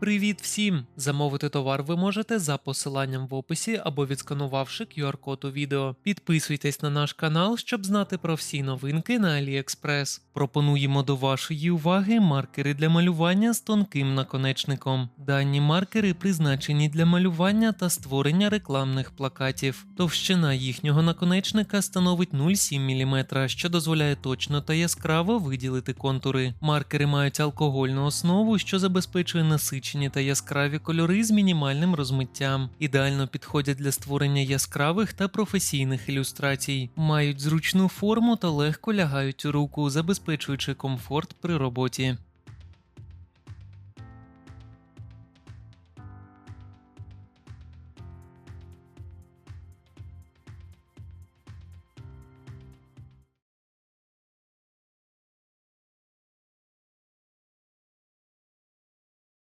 Привіт всім! Замовити товар ви можете за посиланням в описі або відсканувавши QR-код у відео. Підписуйтесь на наш канал, щоб знати про всі новинки на AliExpress. Пропонуємо до вашої уваги маркери для малювання з тонким наконечником. Дані маркери призначені для малювання та створення рекламних плакатів. Товщина їхнього наконечника становить 0,7 мм, що дозволяє точно та яскраво виділити контури. Маркери мають алкогольну основу, що забезпечує насичення та яскраві кольори з мінімальним розмиттям. Ідеально підходять для створення яскравих та професійних ілюстрацій, мають зручну форму та легко лягають у руку, забезпечуючи комфорт при роботі.